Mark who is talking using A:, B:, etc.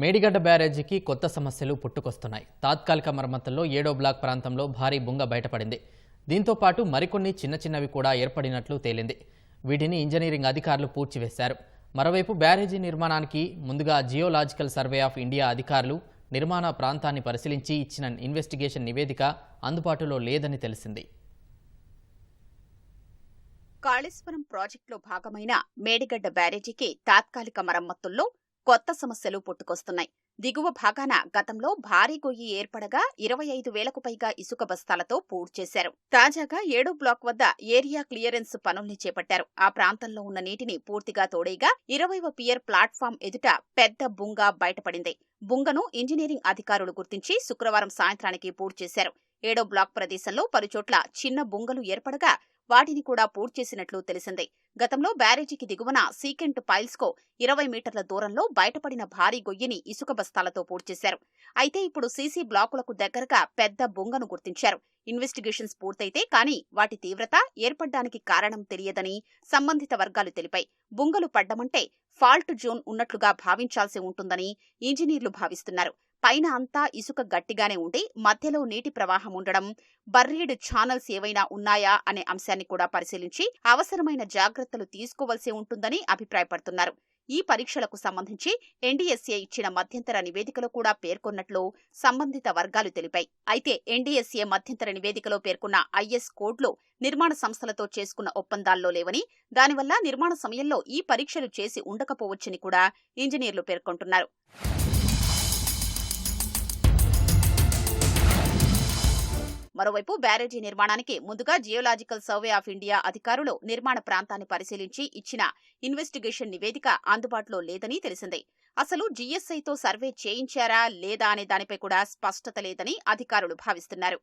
A: మేడిగడ్డ బ్యారేజీకి కొత్త సమస్యలు పుట్టుకొస్తున్నాయి. తాత్కాలిక మరమ్మతుల్లో ఏడో బ్లాక్ ప్రాంతంలో భారీ బుంగ బయటపడింది. దీంతో పాటు మరికొన్ని చిన్న చిన్నవి కూడా ఏర్పడినట్లు తేలింది. వీటిని ఇంజనీరింగ్ అధికారులు పూడ్చివేశారు. మరోవైపు బ్యారేజీ నిర్మాణానికి ముందుగా జియోలాజికల్ సర్వే ఆఫ్ ఇండియా అధికారులు నిర్మాణ ప్రాంతాన్ని పరిశీలించి ఇచ్చిన ఇన్వెస్టిగేషన్ నివేదిక అందుబాటులో లేదని తెలిసింది.
B: కాళేశ్వరం ప్రాజెక్టులో భాగమైన మేడిగడ్డ బ్యారేజీకి తాత్కాలిక మరమ్మతుల్లో కొత్త సమస్యలు పుట్టుకొస్తున్నాయి. దిగువ భాగాన గతంలో భారీ గొయ్యి ఏర్పడగా ఇరవై ఐదు వేలకు పైగా ఇసుక బస్తాలతో పూడ్చేశారు. తాజాగా ఏడో బ్లాక్ వద్ద ఏరియా క్లియరెన్స్ పనుల్ని చేపట్టారు. ఆ ప్రాంతంలో ఉన్న నీటిని పూర్తిగా తోడేగా ఇరవైవ పియర్ ప్లాట్ఫామ్ ఎదుట పెద్ద బుంగ బయటపడింది. బుంగను ఇంజనీరింగ్ అధికారులు గుర్తించి శుక్రవారం సాయంత్రానికి పూడ్చేశారు. ఏడో బ్లాక్ ప్రదేశంలో పలుచోట్ల చిన్న బుంగలు ఏర్పడగా వాటిని కూడా పూడ్చేసినట్లు తెలిసింది. గతంలో బ్యారేజీకి దిగువన సీకెంట్ పైల్స్ కో ఇరవై మీటర్ల దూరంలో బయటపడిన భారీ గొయ్యిని ఇసుక బస్తాలతో పూడ్చేశారు అయితే ఇప్పుడు సీసీ బ్లాకులకు దగ్గరగా పెద్ద బొంగను గుర్తించారు. ఇన్వెస్టిగేషన్స్ పూర్తయితే కానీ వాటి తీవ్రత ఏర్పడ్డానికి కారణం తెలియదని సంబంధిత వర్గాలు తెలిపాయి. బుంగలు పడ్డమంటే ఫాల్ట్ జోన్ ఉన్నట్లుగా భావించాల్సి ఉంటుందని ఇంజనీర్లు భావిస్తున్నారు. పైన అంతా ఇసుక గట్టిగానే ఉండి మధ్యలో నీటి ప్రవాహం ఉండడం బర్రీడ్ ఛానల్స్ ఏవైనా ఉన్నాయా అనే అంశాన్ని కూడా పరిశీలించి అవసరమైన జాగ్రత్తలు తీసుకోవాల్సి ఉంటుందని అభిప్రాయపడుతున్నారు. ఈ పరీక్షలకు సంబంధించి ఎన్డీఎస్ఏ ఇచ్చిన మధ్యంతర నివేదికలో కూడా పేర్కొన్నట్లు సంబంధిత వర్గాలు తెలిపాయి. అయితే ఎన్డీఎస్ఏ మధ్యంతర నివేదికలో పేర్కొన్న ఐఎస్ కోడ్లో నిర్మాణ సంస్థలతో చేసుకున్న ఒప్పందాల్లో లేవని దానివల్ల నిర్మాణ సమయంలో ఈ పరీక్షలు చేసి ఉండకపోవచ్చని కూడా ఇంజనీర్లు పేర్కొంటున్నారు. మరోవైపు బ్యారేజీ నిర్మాణానికి ముందుగా జియోలాజికల్ సర్వే ఆఫ్ ఇండియా అధికారులు నిర్మాణ ప్రాంతాన్ని పరిశీలించి ఇచ్చిన ఇన్వెస్టిగేషన్ నివేదిక అందుబాటులో లేదని తెలిసింది. అసలు జీఎస్ఐతో సర్వే చేయించారా లేదా అనే దానిపై కూడా స్పష్టత లేదని అధికారులు భావిస్తున్నారు.